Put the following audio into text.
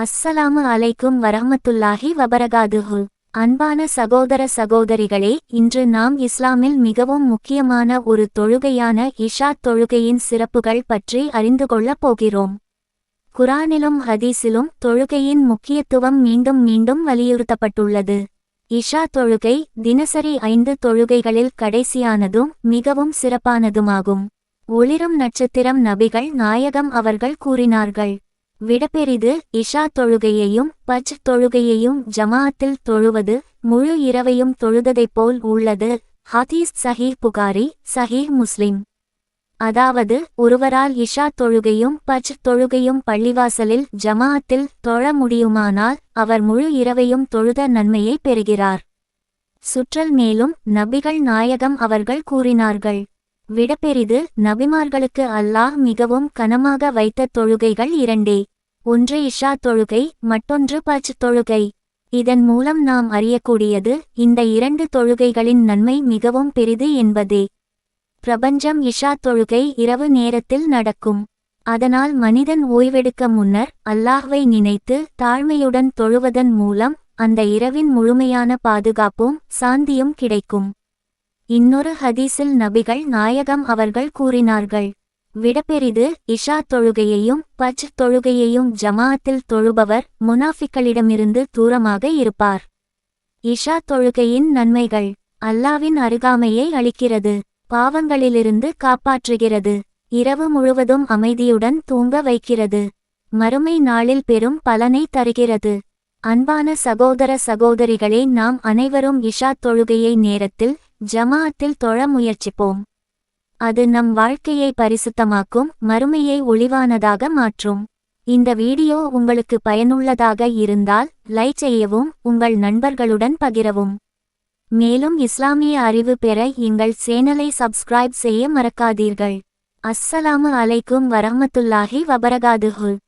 அஸ்ஸலாமு அலைக்கும் வரஹ்மத்துல்லாஹி வபரகாதுஹு. அன்பான சகோதர சகோதரிகளே இன்று நாம் இஸ்லாமில் மிகவும் முக்கியமான ஒரு தொழுகையான இஷா தொழுகையின் சிறப்புகள் பற்றி அறிந்து கொள்ளப் போகிறோம். குரானிலும் ஹதீஸிலும் தொழுகையின் முக்கியத்துவம் மீண்டும் மீண்டும் வலியுறுத்தப்பட்டுள்ளது. இஷா தொழுகை தினசரி ஐந்து தொழுகைகளில் கடைசியானதும் மிகவும் சிறப்பானதுமாகும். ஒளிரும் நட்சத்திரம் நபிகள் நாயகம் அவர்கள் கூறினார்கள். விடப்பெரிது. இஷா தொழுகையையும் பஜ் தொழுகையையும் ஜமாஅத்தில் தொழுவது முழு இரவையும் தொழுததைப் போல் உள்ளது. ஹதீஸ் சஹீஹ் புகாரி சஹீஹ் முஸ்லிம். அதாவது ஒருவரால் இஷா தொழுகையும் பஜ் தொழுகையும் பள்ளிவாசலில் ஜமாஅத்தில் தொழ முடியுமானால் அவர் முழு இரவையும் தொழுத நன்மையை பெறுகிறார். சுற்றல் மேலும் நபிகள் நாயகம் அவர்கள் கூறினார்கள். விடப்பெரிது நபிமார்களுக்கு அல்லாஹ் மிகவும் கனமாக வைத்த தொழுகைகள் இரண்டே. ஒன்று இஷா தொழுகை மற்றொன்று பச் தொழுகை. இதன் மூலம் நாம் அறியக்கூடியது இந்த இரண்டு தொழுகைகளின் நன்மை மிகவும் பெரிது என்பதே. பிரபஞ்சம் இஷா தொழுகை இரவு நேரத்தில் நடக்கும். அதனால் மனிதன் ஓய்வெடுக்க முன்னர் அல்லாஹ்வை நினைத்து தாழ்மையுடன் தொழுவதன் மூலம் அந்த இரவின் முழுமையான பாதுகாப்பும் சாந்தியும் கிடைக்கும். இன்னொரு ஹதீஸில் நபிகள் நாயகம் அவர்கள் கூறினார்கள் விடப்பெரிது இஷா தொழுகையையும் பஜ் தொழுகையையும் ஜமாஅத்தில் தொழுபவர் முனாஃபிக்களிடமிருந்து தூரமாக இருப்பார். இஷா தொழுகையின் நன்மைகள் அல்லாவின் அருகாமையை அளிக்கிறது பாவங்களிலிருந்து காப்பாற்றுகிறது இரவு முழுவதும் அமைதியுடன் தூங்க வைக்கிறது மறுமை நாளில் பெரும் பலனை தருகிறது. அன்பான சகோதர சகோதரிகளே நாம் அனைவரும் இஷா தொழுகையை நேரத்தில் ஜமாஅத்தில் தொழ முயற்சிப்போம். அது நம் வாழ்க்கையை பரிசுத்தமாக்கும் மறுமையை ஒளிவானதாக மாற்றும். இந்த வீடியோ உங்களுக்கு பயனுள்ளதாக இருந்தால் லைக் செய்யவும் உங்கள் நண்பர்களுடன் பகிரவும். மேலும் இஸ்லாமிய அறிவு பெற எங்கள் சேனலை சப்ஸ்கிரைப் செய்ய மறக்காதீர்கள். அஸ்ஸலாமு அலைக்கும் வரமத்துல்லாஹி வபரகாதுஹு.